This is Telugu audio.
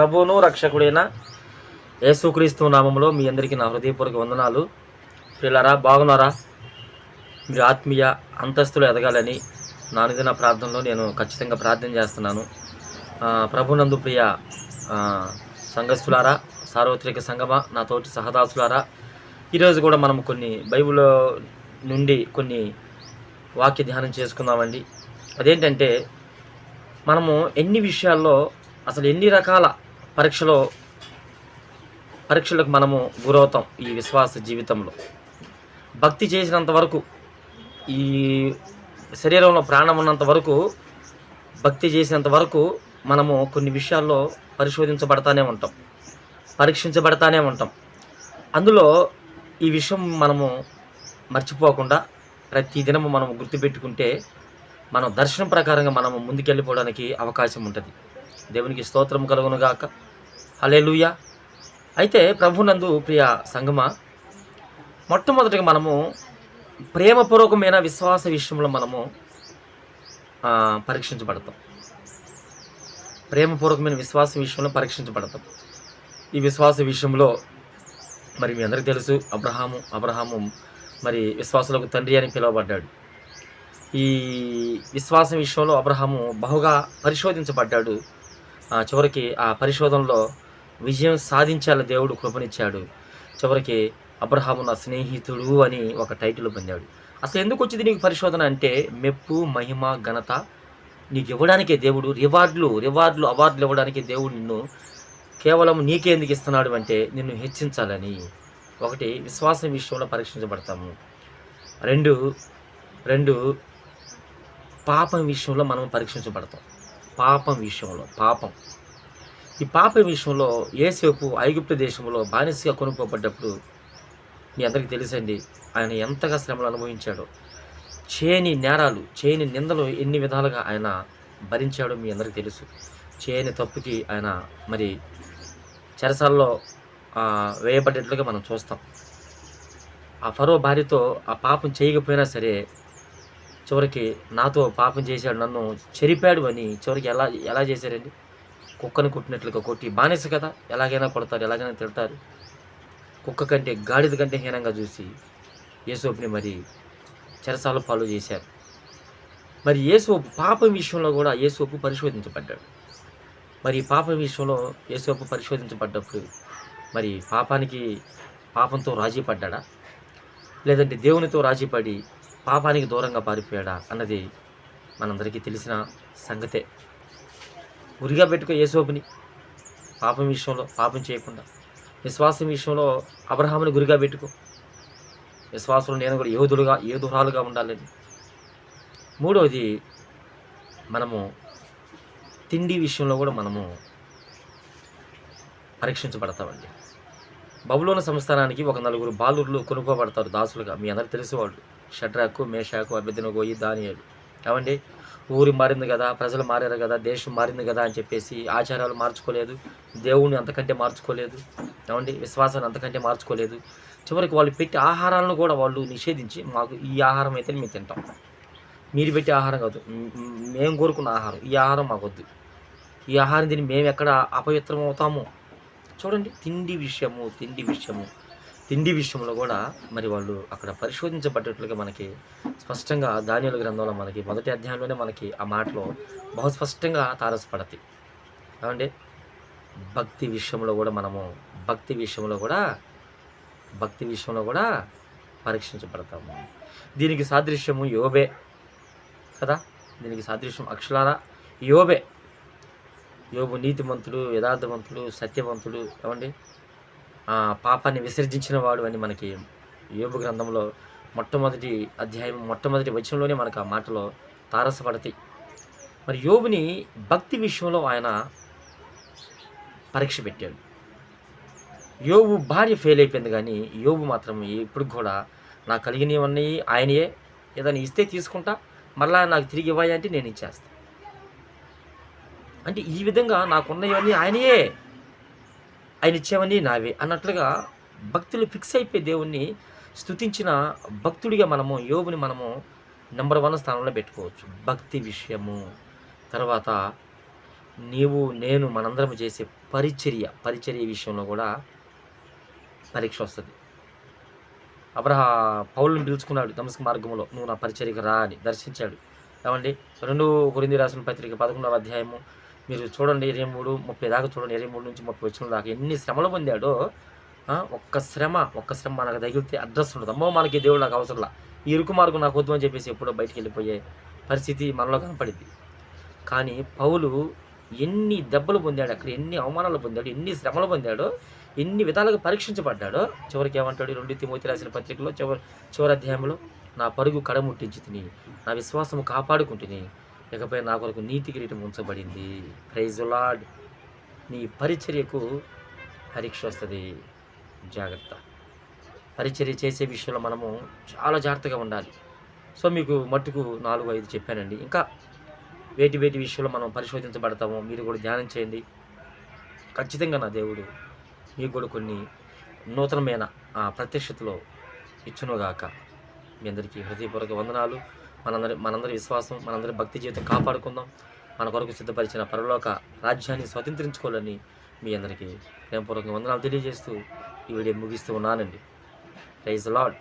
ప్రభువును రక్షకుడైన యేసుక్రీస్తు నామంలో మీ అందరికీ నా హృదయపూర్వక వందనాలు. పిల్లరా బాగున్నారా? మీరు ఆత్మీయ అంతస్తులు ఎదగాలని నా ప్రార్థనలో నేను ఖచ్చితంగా ప్రార్థన చేస్తున్నాను. ప్రభునందు ప్రియ సంఘస్థులారా సార్వత్రిక సంగమ నాతోటి సహదాసులారా ఈరోజు కూడా మనం కొన్ని బైబుల్ నుండి కొన్ని వాక్య ధ్యానం చేసుకుందామండి. అదేంటంటే మనము ఎన్ని విషయాల్లో అసలు ఎన్ని రకాల పరీక్షలో పరీక్షలకు మనము గురవుతాం ఈ విశ్వాస జీవితంలో. భక్తి చేసినంత వరకు ఈ శరీరంలో ప్రాణం ఉన్నంత వరకు భక్తి చేసినంత వరకు మనము కొన్ని విషయాల్లో పరిశోధించబడతానే ఉంటాం పరీక్షించబడతానే ఉంటాం. అందులో ఈ విషయం మనము మర్చిపోకుండా ప్రతి దినము మనం గుర్తుపెట్టుకుంటే మనం దర్శనం ప్రకారంగా మనము ముందుకెళ్ళిపోవడానికి అవకాశం ఉంటుంది. దేవునికి స్తోత్రం కలుగునుగాక. గాక అయితే ప్రభునందు ప్రియ సంగమ మొట్టమొదటిగా మనము ప్రేమపూర్వకమైన విశ్వాస విషయంలో మనము పరీక్షించబడతాం. ప్రేమపూర్వకమైన విశ్వాస విషయంలో పరీక్షించబడతాం. ఈ విశ్వాస విషయంలో మరి మీ అందరికీ తెలుసు అబ్రహాము అబ్రహాము మరి విశ్వాసులకు తండ్రి అని పిలువబడ్డాడు. ఈ విశ్వాసం విషయంలో అబ్రహాము బహుగా పరిశోధించబడ్డాడు. చివరికి ఆ పరిశోధనలో విజయం సాధించాలని దేవుడు కృపనిచ్చాడు. చివరికి అబ్రహాము నా స్నేహితుడు అని ఒక టైటిల్ పొందాడు. అసలు ఎందుకు వచ్చింది నీకు పరిశోధన అంటే మెప్పు మహిమ ఘనత నీకు ఇవ్వడానికే దేవుడు రివార్డులు రివార్డులు అవార్డులు ఇవ్వడానికి దేవుడు నిన్ను కేవలం నీకే ఎందుకు ఇస్తున్నాడు అంటే నిన్ను హెచ్చించాలని. ఒకటి విశ్వాసం విషయంలో పరీక్షించబడతాము. రెండు రెండు పాపం విషయంలో మనం పరీక్షించబడతాం. పాపం విషయంలో పాపం. ఈ పాపం విషయంలో ఏసేపు ఐగుప్త దేశంలో బానిసగా కొనుక్కోబడ్డప్పుడు మీ అందరికీ తెలుసండి ఆయన ఎంతగా శ్రమలు అనుభవించాడో. చేయని నేరాలు చేయని నిందలు ఎన్ని విధాలుగా ఆయన భరించాడో మీ అందరికీ తెలుసు. చేయని తప్పుకి ఆయన మరి చెరసాల్లో వేయబడ్డట్లుగా మనం చూస్తాం. ఆ ఫరో భార్యతో ఆ పాపం చేయకపోయినా సరే చివరికి నాతో పాపం చేశాడు నన్ను చెరిపాడు అని చివరికి ఎలా ఎలా చేశారండి? కుక్కను కొట్టినట్లుగా కొట్టి బానిస కదా ఎలాగైనా కొడతారు ఎలాగైనా తిడతారు. కుక్క కంటే గాడిద కంటే హీనంగా చూసి యేసోపుని మరి చెరసాల పాలు చేశారు. మరి యేసోపు పాపం విషయంలో కూడా యేసోపు పరిశోధించబడ్డాడు. మరి పాపం విషయంలో యేసోపు పరిశోధించబడ్డప్పుడు మరి పాపానికి పాపంతో రాజీ పడ్డాడా? లేదంటే దేవునితో రాజీపడి పాపానికి దూరంగా పారిపోయాడా అన్నది మనందరికీ తెలిసిన సంగతే. గురిగా పెట్టుకో యేసోపుని. పాపం విషయంలో పాపం చేయకుండా. విశ్వాసం విషయంలో అబ్రహాముని గురిగా పెట్టుకో. విశ్వాసంలో నేను కూడా యోధులుగా యోధురాలుగా ఉండాలని. మూడవది మనము తిండి విషయంలో కూడా మనము పరీక్షించబడతామండి. బబులోన సంస్థానానికి ఒక నలుగురు బాలుర్లు కొనుక్కోబడతారు దాసులుగా. మీ అందరికి తెలిసేవాళ్ళు షడ్రాకు మేషాకు అభ్యర్థనగోయి దానియాలు. ఏమండి? ఊరి మారింది కదా ప్రజలు మారారు కదా దేశం మారింది కదా అని చెప్పేసి ఆచారాలు మార్చుకోలేదు. దేవుణ్ణి అంతకంటే మార్చుకోలేదు. ఏమండి? విశ్వాసాన్ని అంతకంటే మార్చుకోలేదు. చివరికి వాళ్ళు పెట్టే ఆహారాలను కూడా వాళ్ళు నిషేధించి మాకు ఈ ఆహారం అయితే మేము తింటాం. మీరు పెట్టే ఆహారం కాదు. మేము కోరుకున్న ఆహారం. ఈ ఆహారం మాకొద్దు ఈ ఆహారం తిని మేము ఎక్కడ అపవిత్రం అవుతామో? చూడండి తిండి విషయము తిండి విషయము. తిండి విషయంలో కూడా మరి వాళ్ళు అక్కడ పరిశోధించబడ్డట్లుగా మనకి స్పష్టంగా ధాన్యాల గ్రంథంలో మనకి మొదటి అధ్యాయంలోనే మనకి ఆ మాటలో బహు స్పష్టంగా తారసపడతాయి. ఏమండి? భక్తి విషయంలో కూడా మనము భక్తి విషయంలో కూడా భక్తి విషయంలో కూడా పరీక్షించబడతాము. దీనికి సాదృశ్యము యోబే కదా? దీనికి సాదృశ్యం అక్షరాల? యోబే. యోబు నీతిమంతుడు యథార్థవంతుడు సత్యవంతుడు ఏమండి? పాపాన్ని విసర్జించిన వాడు అని మనకి యోగు గ్రంథంలో మొట్టమొదటి అధ్యాయం మొట్టమొదటి వచనంలోనే మనకు ఆ మాటలో తారసపడతాయి. మరి యోగుని భక్తి విషయంలో ఆయన పరీక్ష పెట్టాడు. యోగు భార్య ఫెయిల్ అయిపోయింది కానీ యోగు మాత్రం ఇప్పుడు కూడా నాకు కలిగినవన్నీ ఆయనయే. ఏదైనా ఇస్తే తీసుకుంటా మరలా నాకు తిరిగి ఇవ్వాలి అంటే నేను ఇచ్చేస్తాను అంటే ఈ విధంగా నాకున్నవన్నీ ఆయనయే. ఆయన ఇచ్చేవన్నీ నావే అన్నట్లుగా భక్తులు ఫిక్స్ అయిపోయి దేవుణ్ణి స్తుతించిన భక్తుడిగా మనము యోగుని మనము నెంబర్ వన్ స్థానంలో పెట్టుకోవచ్చు. భక్తి విషయము. తర్వాత నీవు నేను మనందరం చేసే పరిచర్య పరిచర్య విషయంలో కూడా పరీక్ష వస్తుంది. అబ్రహా పౌలను పిలుచుకున్నాడు దమస్క మార్గంలో నువ్వు నా పరిచర్యకు రా అని దర్శించాడు. ఏమండి? రెండు కొరింది రాసిన పత్రిక పదకొండవ అధ్యాయము మీరు చూడండి ఇరవై మూడు ముప్పై దాకా చూడండి ఇరవై మూడు నుంచి ముప్పై వచ్చిన దాకా ఎన్ని శ్రమలు పొందాడో ఒక్క శ్రమ ఒక్క శ్రమ మనకు తగిలితే అడ్రస్ ఉండదు. అమ్మో మనకి దేవుడు నాకు అవసరంలా. ఈ ఇరుకు మార్గం నాకు వద్దు అని చెప్పేసి ఎప్పుడో బయటికి వెళ్ళిపోయే పరిస్థితి మనలో కనపడింది. కానీ పౌలు ఎన్ని దెబ్బలు పొందాడు అక్కడ ఎన్ని అవమానాలు పొందాడు ఎన్ని శ్రమలు పొందాడో ఎన్ని విధాలుగా పరీక్షించబడ్డాడో చివరికి ఏమంటాడు రెండు తిమోతి రాసిన పత్రికలో చివరి చివరి అధ్యాయంలో నా పరుగు కడముట్టించి తిని నా విశ్వాసము కాపాడుకుంటుని ఇకపై నా కొరకు నీతి కిరీటం ఉంచబడింది. ప్రైజ్ నీ పరిచర్యకు పరీక్ష వస్తుంది. జాగ్రత్త. పరిచర్య చేసే విషయంలో మనము చాలా జాగ్రత్తగా ఉండాలి. సో మీకు మట్టుకు నాలుగు ఐదు చెప్పానండి. ఇంకా వేటి వేటి విషయంలో మనం పరిశోధించబడతామో మీరు కూడా ధ్యానం చేయండి. ఖచ్చితంగా నా దేవుడు మీకు కూడా కొన్ని నూతనమైన ఆ ప్రత్యక్షతలో ఇచ్చునుగాక. మీ అందరికీ హృదయపూర్వక వందనాలు. మనందరి మనందరి విశ్వాసం మనందరి భక్తి జీవితం కాపాడుకుందాం. మన కొరకు సిద్ధపరిచిన పరలోక రాజ్యాన్ని స్వతంత్రించుకోవాలని మీ అందరికీ ప్రేమపూర్వకంగా వందనాలు తెలియజేస్తూ ఈ వీడియో ముగిస్తూ ఉన్నానండి. Praise lord